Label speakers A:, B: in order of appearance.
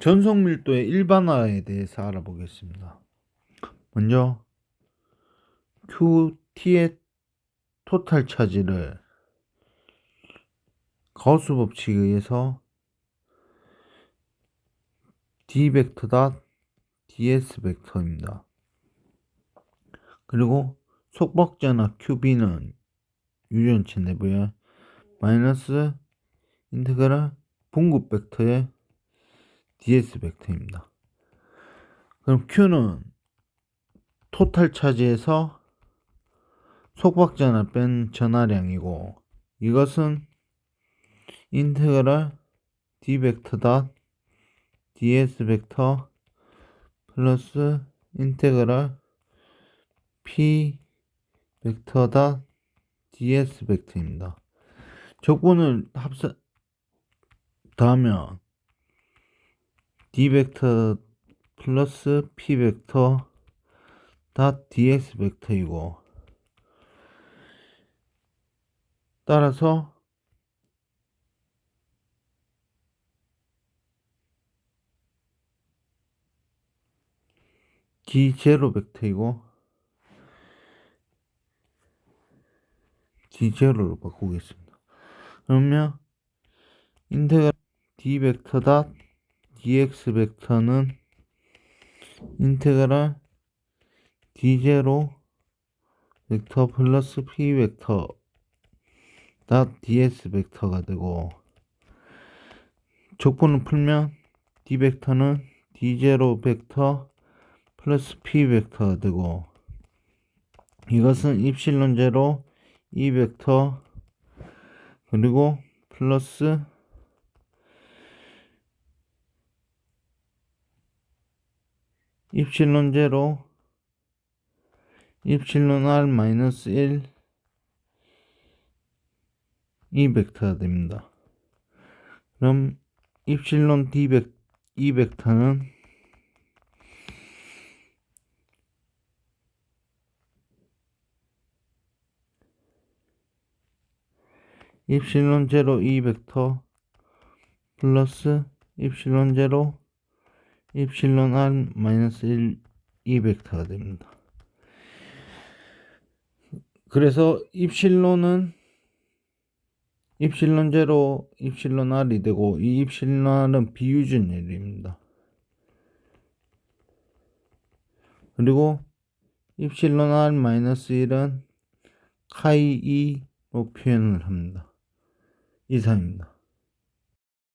A: 전속 밀도의 일반화에 대해서 알아보겠습니다. 먼저 QT의 토탈 차지를 가우스 법칙에 의해서 D 벡터 닷 DS 벡터입니다. 그리고 속박자나 QB는 유전체 내부에 마이너스 인테그랄 분급 벡터의 DS 벡터입니다. 그럼 Q는 토탈 차지에서 속박자나 뺀 전하량이고 이것은 인테그랄 D 벡터 닷 DS 벡터 플러스 인테그랄 P 벡터 닷 DS 벡터입니다. 적분을 합사 더하면 D 벡터 플러스 P 벡터 닷 DX 벡터이고 따라서 D 제로 벡터이고 D 제로로 바꾸겠습니다. 그러면 인테그랄 D 벡터 닷 dx 벡터는 인테그랄 d0 벡터 플러스 p 벡터 닷 ds 벡터가 되고 적분을 풀면 d 벡터는 d0 벡터 플러스 p 벡터가 되고 이것은 입실론 제로 e 벡터 그리고 플러스 입실론 제로 입실론 r 마이너스 1 이 벡터가 됩니다. 그럼 입실론 d 벡, 이 벡터는 입실론 제로 이 벡터 플러스 입실론 제로 입실론 r 마이너스 1이 벡터가 됩니다. 그래서 입실론은 입실론 제로 입실론 r이 되고 이 입실론 r은 비유준열입니다. 그리고 입실론 r 마이너스 1은 카이 2로 표현을 합니다. 이상입니다.